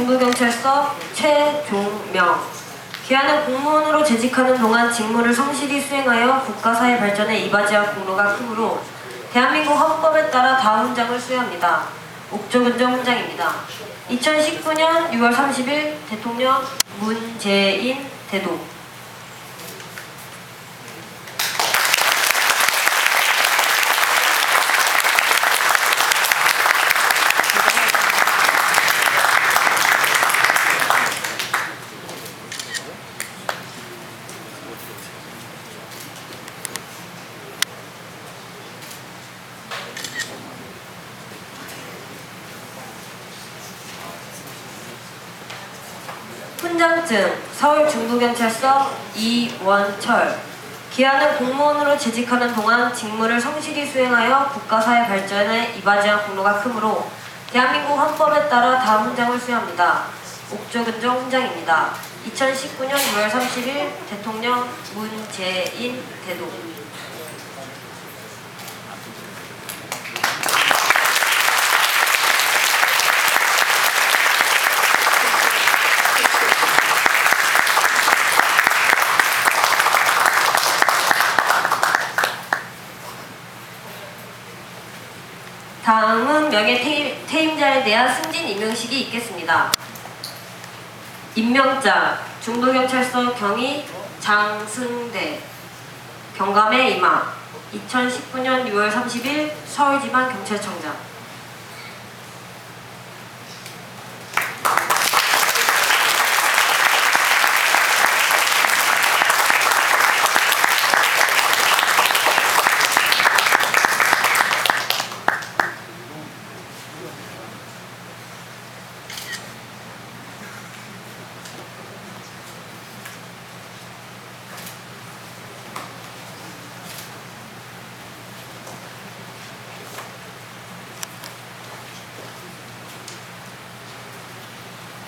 중부경찰서 최종명 기한은 공무원으로 재직하는 동안 직무를 성실히 수행하여 국가사회 발전에 이바지할 공로가 크므로 대한민국 헌법에 따라 다음 장을 수여합니다. 옥조근정 훈장입니다. 2019년 6월 30일 대통령 문재인 대도 훈장증 서울 중부경찰서 이원철 기한은 공무원으로 재직하는 동안 직무를 성실히 수행하여 국가사회 발전에 이바지한 공로가 크므로 대한민국 헌법에 따라 다음 훈장을 수여합니다. 옥조근정 훈장입니다. 2019년 6월 30일 대통령 문재인 대도 다음은 명예 퇴임, 퇴임 자에 대한 승진 임명식이 있겠습니다. 임명장 중부경찰서 경위 장승대. 경감의 임하 2019년 6월 30일 서울지방경찰청장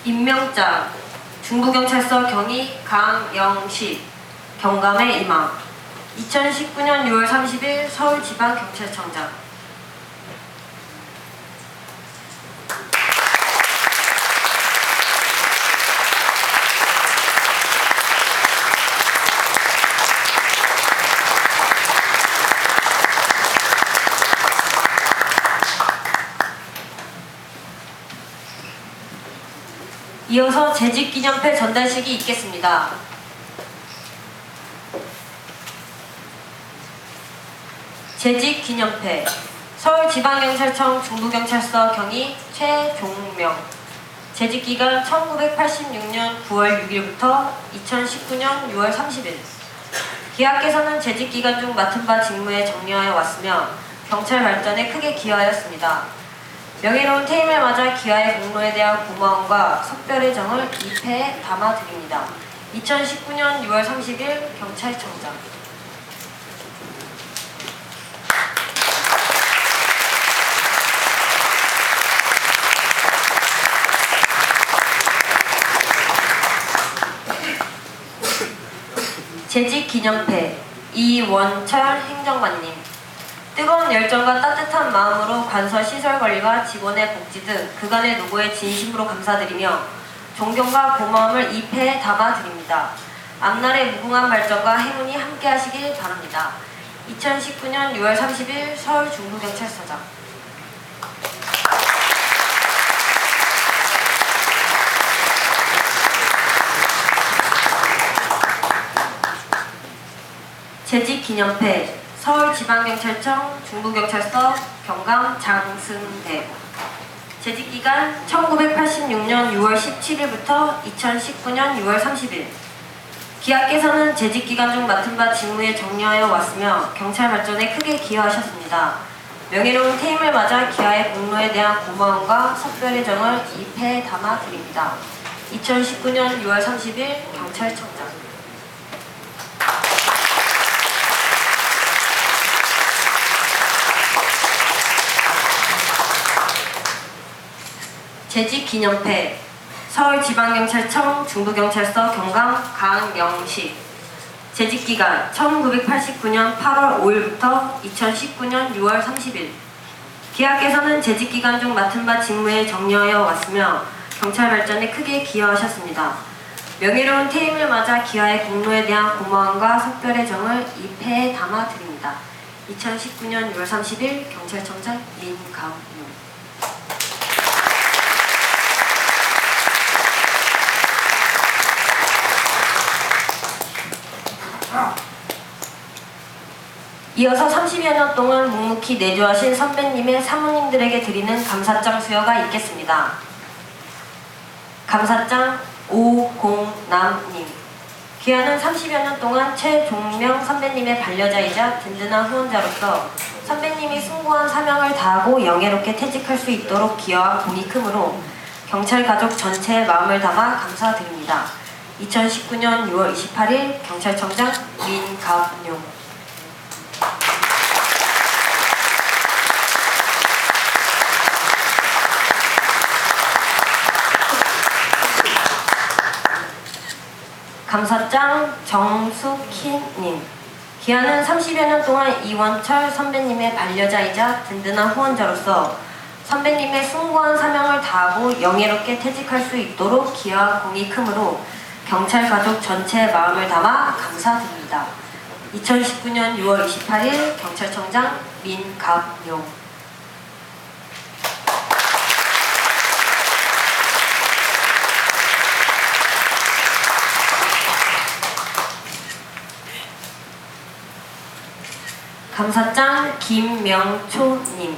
임명장 중부경찰서 경위 강영식 경감의 임하 2019년 6월 30일 서울지방경찰청장 이어서 재직기념패 전달식이 있겠습니다. 재직기념패 서울지방경찰청 중부경찰서 경위 최종명 재직기간 1986년 9월 6일부터 2019년 6월 30일 기하께서는 재직기간 중 맡은 바 직무에 정리하여 왔으며 경찰 발전에 크게 기여하였습니다. 명예로운 퇴임을 맞아 기아의 공로에 대한 고마움과 석별의 정을 입회에 담아드립니다. 2019년 6월 30일 경찰청장 재직 기념패 이원철 행정관님 뜨거운 열정과 따뜻한 마음으로 관서 시설 관리와 직원의 복지 등 그간의 노고에 진심으로 감사드리며 존경과 고마움을 이 패에 담아드립니다. 앞날의 무궁한 발전과 행운이 함께하시길 바랍니다. 2019년 6월 30일 서울 중부경찰서장 재직 기념패 서울지방경찰청 중부경찰서 경감 장승대 재직기간 1986년 6월 17일부터 2019년 6월 30일 기하께서는 재직기간 중 맡은 바 직무에 정리하여 왔으며 경찰 발전에 크게 기여하셨습니다. 명예로운 퇴임을 맞아 기하의 공로에 대한 고마움과 석별의 정을 입회에 담아 드립니다. 2019년 6월 30일 경찰청장 재직 기념패 서울지방경찰청 중부경찰서 경감 강영식 재직 기간 1989년 8월 5일부터 2019년 6월 30일 기하께서는 재직 기간 중 맡은 바 직무에 정리하여 왔으며 경찰 발전에 크게 기여하셨습니다. 명예로운 퇴임을 맞아 기아의 공로에 대한 고마움과 석별의 정을 이 패에 담아 드립니다. 2019년 6월 30일 경찰청장 민가훈 이어서 30여 년 동안 묵묵히 내조하신 선배님의 사모님들에게 드리는 감사장 수여가 있겠습니다. 감사장 오공남님 귀하는 30여 년 동안 최종명 선배님의 반려자이자 든든한 후원자로서 선배님이 숭고한 사명을 다하고 영예롭게 퇴직할 수 있도록 기여한 공이 크므로 경찰 가족 전체의 마음을 담아 감사드립니다. 2019년 6월 28일 경찰청장 민갑용 감사장 정숙희님 기아는 30여 년 동안 이원철 선배님의 반려자이자 든든한 후원자로서 선배님의 숭고한 사명을 다하고 영예롭게 퇴직할 수 있도록 기여한 공이 크므로 경찰 가족 전체의 마음을 담아 감사드립니다. 2019년 6월 28일 경찰청장 민갑용 감사장 김명초님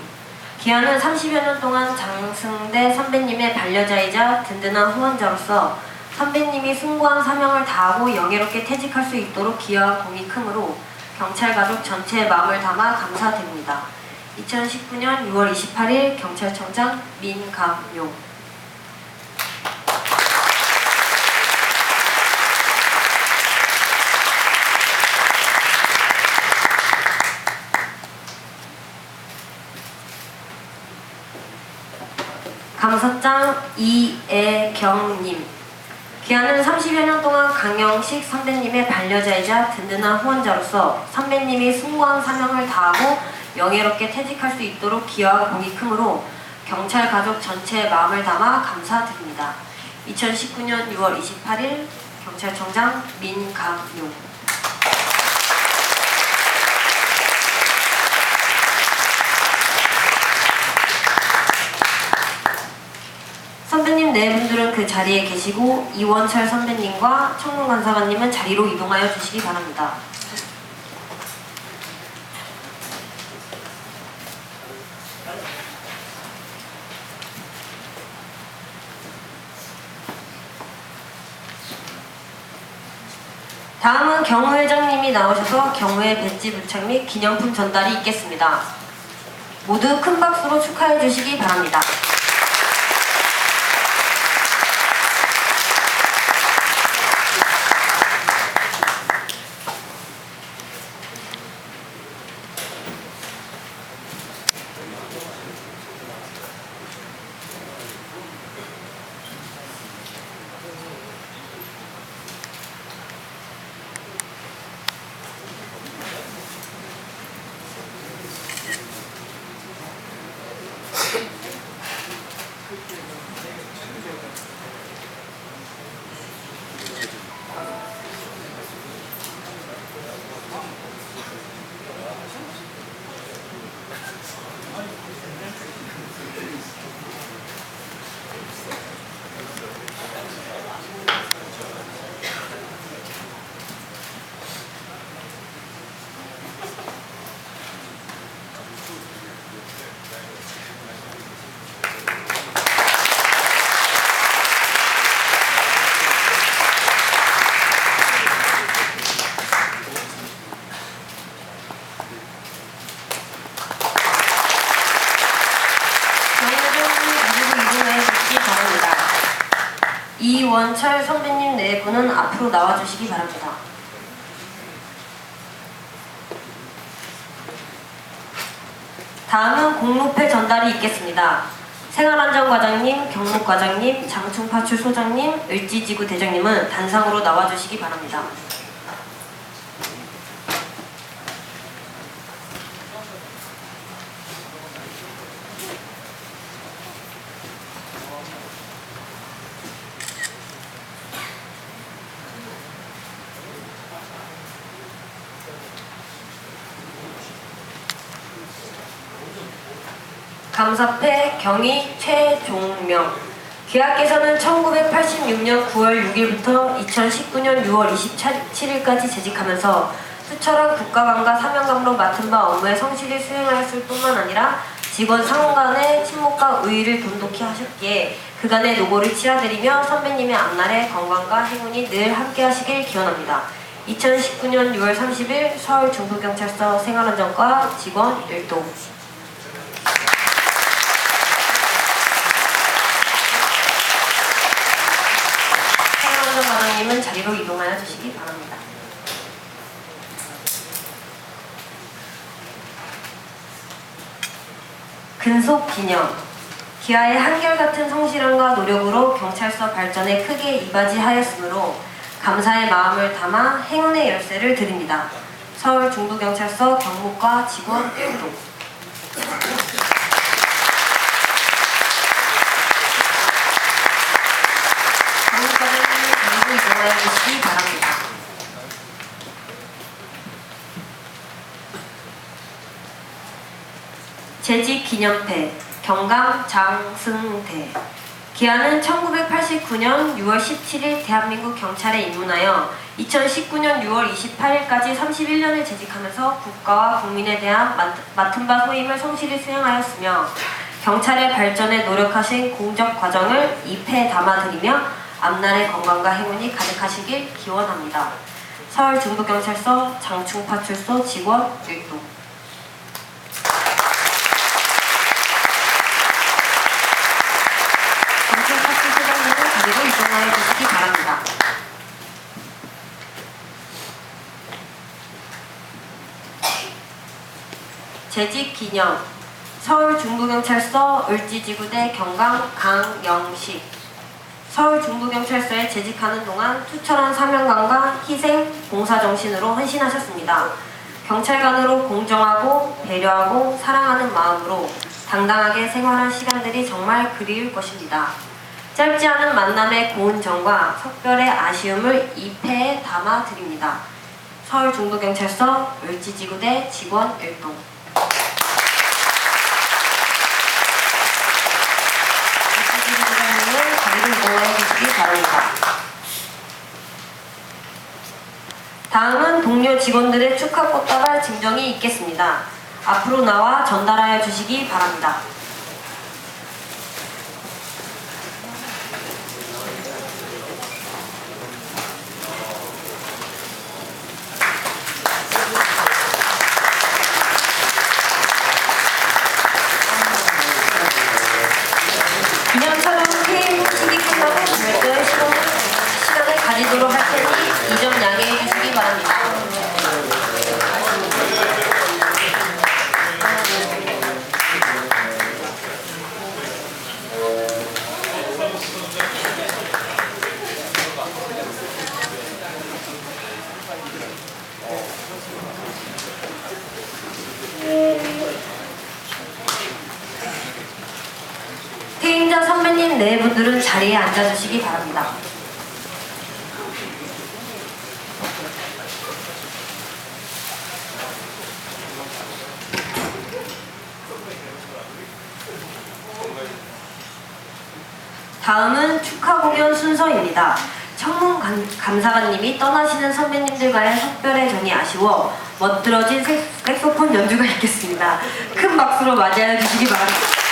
기아는 30여 년 동안 장승대 선배님의 반려자이자 든든한 후원자로서 선배님이 숭고한 사명을 다하고 영예롭게 퇴직할 수 있도록 기여한 공이 크므로 경찰 가족 전체의 마음을 담아 감사드립니다. 2019년 6월 28일 경찰청장 민감용 감사장 이애경님 기아는 30여 년 동안 강영식 선배님의 반려자이자 든든한 후원자로서 선배님이 숭고한 사명을 다하고 영예롭게 퇴직할 수 있도록 기여한 공이 크므로 경찰 가족 전체의 마음을 담아 감사드립니다. 2019년 6월 28일 경찰청장 민강용 선배님 네 분들은 그 자리에 계시고 이원철 선배님과 청문 간사관님은 자리로 이동하여 주시기 바랍니다. 다음은 경호 회장님이 나오셔서 경호회 배지 부착 및 기념품 전달이 있겠습니다. 모두 큰 박수로 축하해 주시기 바랍니다. 저희는 가지고 이동해 주시기 바랍니다. 이원철 선배님 네 분은 앞으로 나와 주시기 바랍니다. 다음은 공로패 전달이 있겠습니다. 생활안전과장님, 경목과장님, 장충파출소장님, 을지지구 대장님은 단상으로 나와 주시기 바랍니다. 감사패 경위 최종명 귀하께서는 1986년 9월 6일부터 2019년 6월 27일까지 재직하면서 수철한 국가관과 사명감으로 맡은 바 업무에 성실히 수행하였을 뿐만 아니라 직원 상호 간의 친목과 의의를 돈독히 하셨기에 그간의 노고를 치하드리며 선배님의 앞날의 건강과 행운이 늘 함께 하시길 기원합니다. 2019년 6월 30일 서울 중부경찰서 생활안전과 직원 1동 생활안전과장님은 자리로 이동하여 주시기 바랍니다. 근속 기념 기아의 한결같은 성실함과 노력으로 경찰서 발전에 크게 이바지하였으므로 감사의 마음을 담아 행운의 열쇠를 드립니다. 서울 중부경찰서 경무과 직원 1동 경무과장님 자리로 이동하여 주시기 바랍니다. 재직 기념패 경감 장승대 기아는 1989년 6월 17일 대한민국 경찰에 입문하여 2019년 6월 28일까지 31년을 재직하면서 국가와 국민에 대한 맡- 맡은 바 소임을 성실히 수행하였으며 경찰의 발전에 노력하신 공적 과정을 이 패에 담아드리며 앞날의 건강과 행운이 가득하시길 기원합니다. 서울 중부경찰서 장충파출소 직원 1동 장충파출소장님은 자리로 이동하여 주시기 바랍니다. 기념 서울 중부경찰서 을지지구대 경감 강영식 서울 중부경찰서에 재직하는 동안 투철한 사명감과 희생, 봉사정신으로 헌신하셨습니다. 경찰관으로 공정하고 배려하고 사랑하는 마음으로 당당하게 생활한 시간들이 정말 그리울 것입니다. 짧지 않은 만남의 고운 정과 석별의 아쉬움을 이 패에 담아 드립니다. 서울 중부경찰서 을지지구대 직원 1동 이동해 주시기 바랍니다. 다음은 동료 직원들의 축하 꽃다발 증정이 있겠습니다. 앞으로 나와 전달하여 주시기 바랍니다. 별도의 시간, 시간을 가지도록 할 테니 이 점 양해해 주시기 바랍니다. 자리에 앉아주시기 바랍니다. 다음은 축하 공연 순서입니다. 청문 감- 감사관님이 떠나시는 선배님들과의 석별의 정이 아쉬워 멋들어진 색- 색소폰 연주가 있겠습니다. 큰 박수로 맞이해 주시기 바랍니다.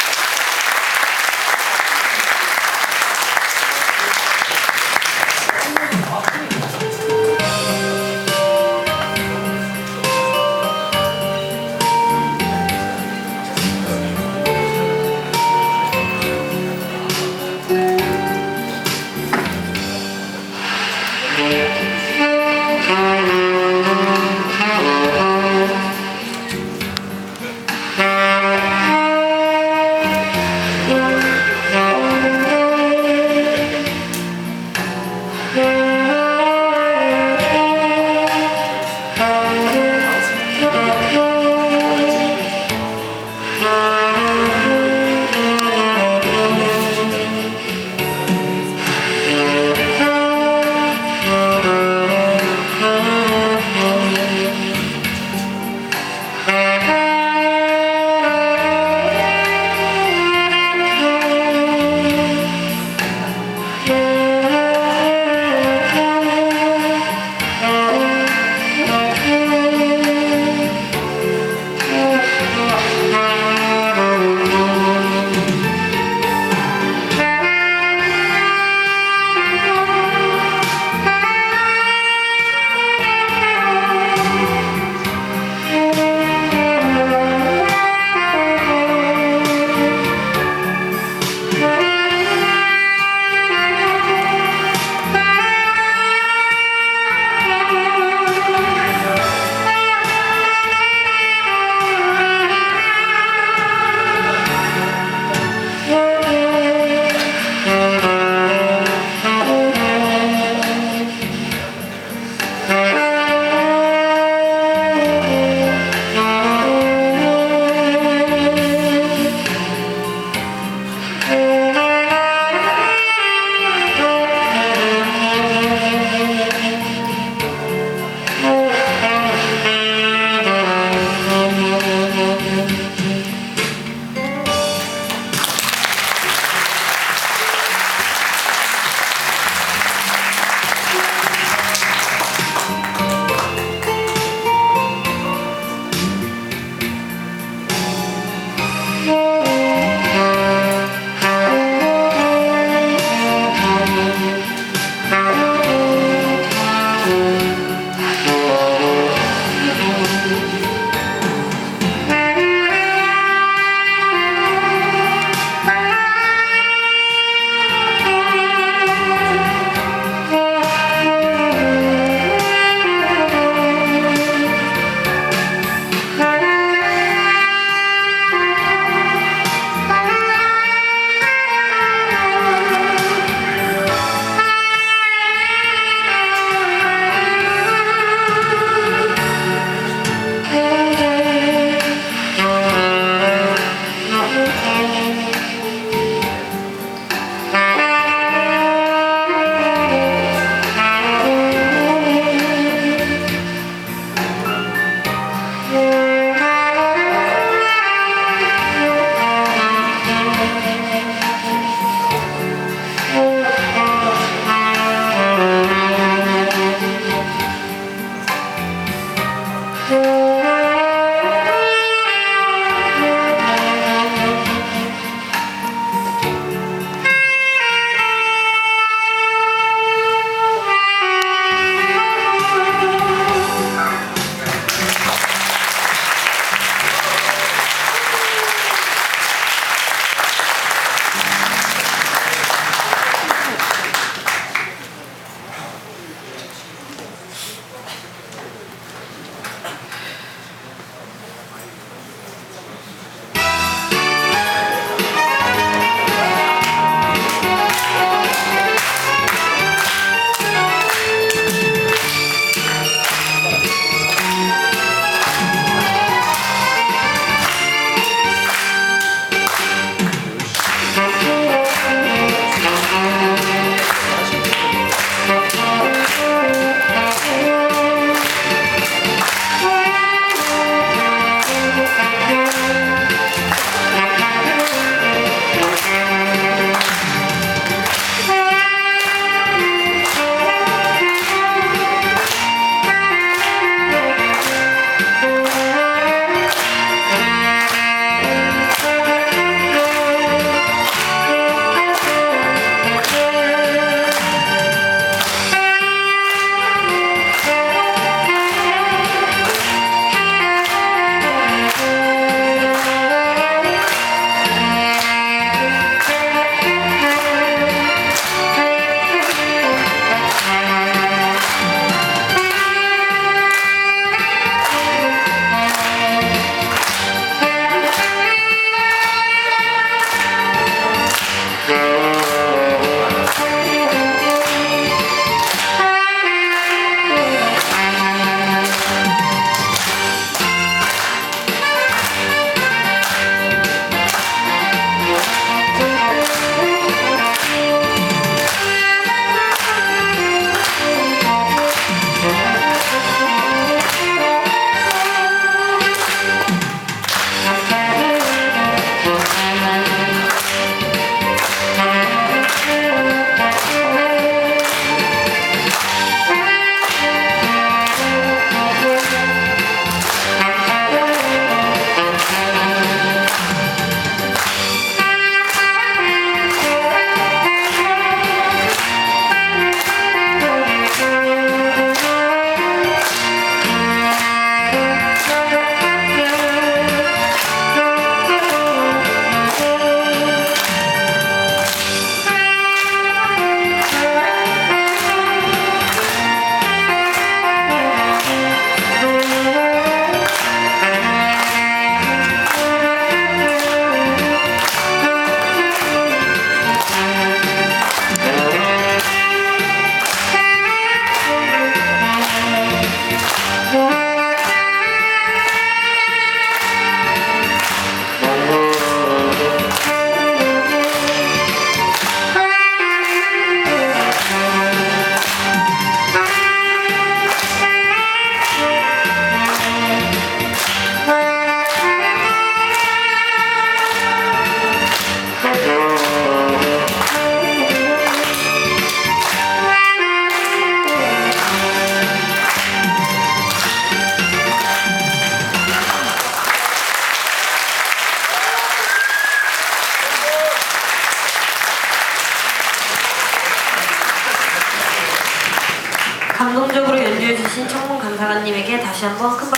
감사관